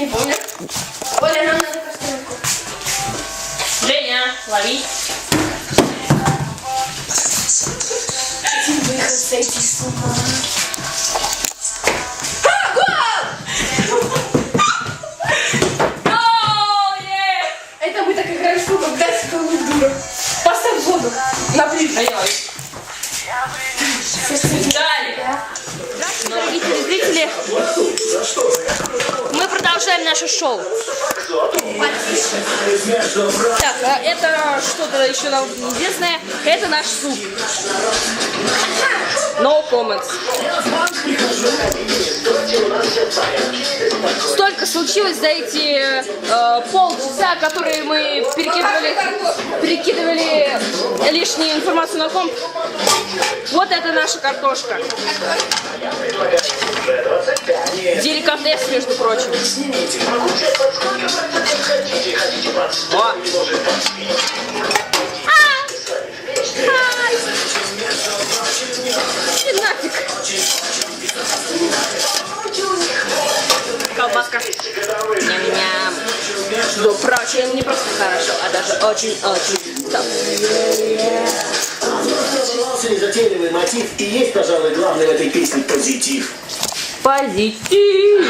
Не помню. Оля, нам надо кастрюльку. Женя, лови. Выход сойти с ума. Дура. Поставь воду на плиту. Далее. Наше шоу. Так, а это что-то еще нам неизвестное. Это наш суп. No comments. Столько случилось за эти э, полчаса, которые мы перекидывали, перекидывали лишнюю информацию на комп. Вот это наша картошка. Деликатес, между прочим. О. А! Нафиг. Колбаска. Ням-ням. Прочим, не просто хорошо, а даже очень-очень топ. Незатейливый мотив и есть, пожалуй, главный в этой песне позитив. Позитив.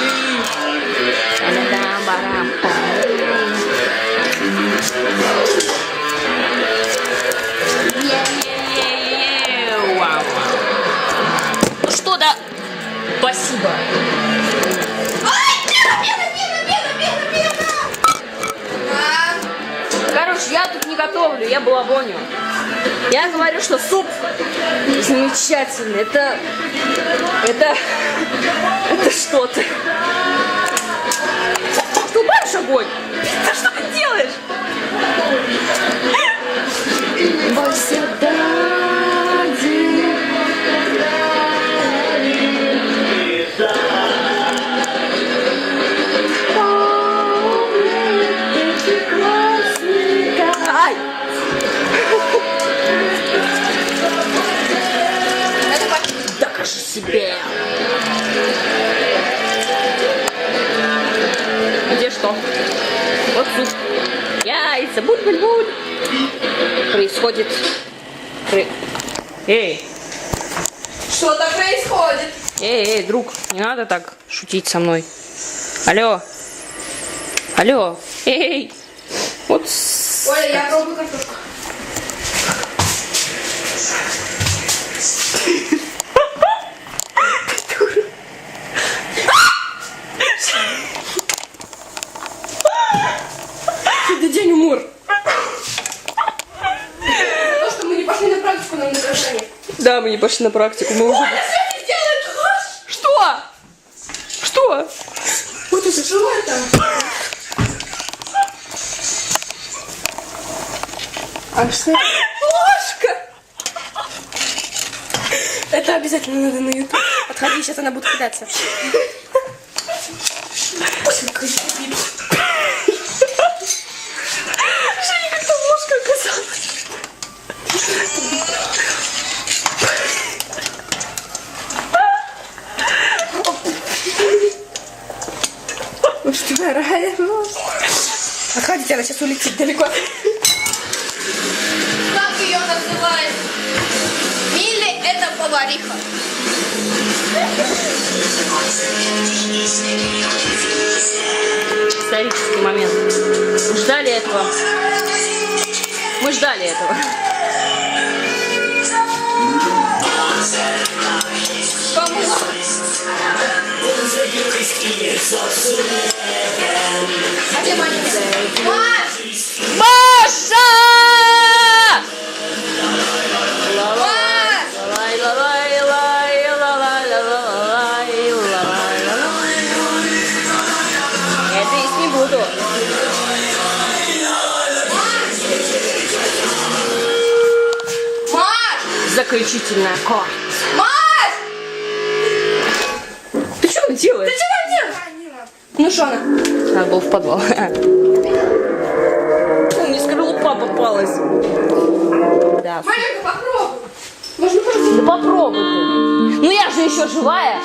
Ну что, да? Спасибо. Короче, я тут готовлю, я балабоню. Я говорю, что суп замечательный. Это... Это... Это что-то. Ты убавишь огонь? Да что ты делаешь? Ай! Себе. Где что? Вот суп. Яйца, буль-буль-буль. Происходит... При- Эй, Что-то происходит. эй, эй, друг, не надо так шутить со мной. Алло. Алло. Эй. Вот Оля, я пробую картошку. Это день умор. То, что мы не пошли на практику на украшение. Мы не пошли на практику, мы уже... Ложь? Что? Что? Вот это что это? А что? Ложка! Это обязательно надо на YouTube. Отходи, сейчас она будет кидаться. Женя, как-то ложка оказалась. Ты дорогая. Отходите, она сейчас улетит далеко. Как ее называют? Милли это повариха. Исторический момент. Мы ждали этого. Мы ждали этого. Кому? Маш! Заключительный аккорд. Маш! Ты что делаешь? Ты чего делаешь? Ну что она? Надо было в подвал. Фу, Мне скорлупа попалась. Да. Маленька, попробуй. Можно просто... Да попробуй ты. Ну я же еще живая.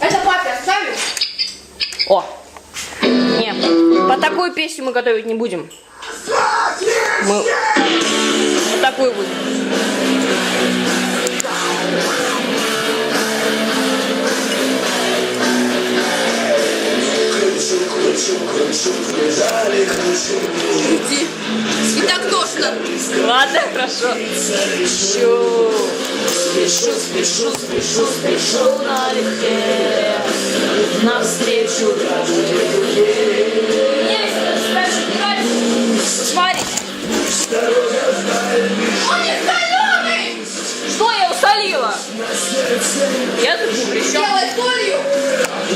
Это папе оставим? О, Такую песню мы готовить не будем. Мы вот такую будем. Иди. И так тошно. Ладно, хорошо. Спешу, спешу, спешу, спешу, спешу налегке навстречу Смотри, Он не соленый! что я усолила? Я тут ни при чем. Делай солью!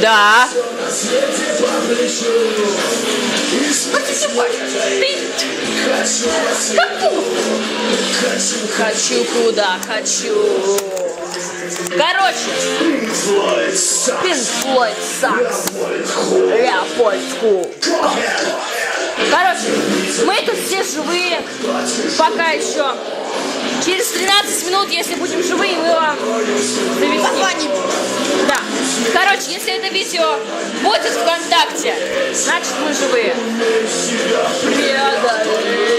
Да. Посипай. Хочу куда хочу. Короче, Pink Floyd Сакс. Леопольдску. Короче, мы тут все живые. Пока еще. Через 13 минут, если будем живы, мы вам завезем. Позвоним. Да. Короче, если это видео будет в ВКонтакте, значит мы живые. Преодолеть.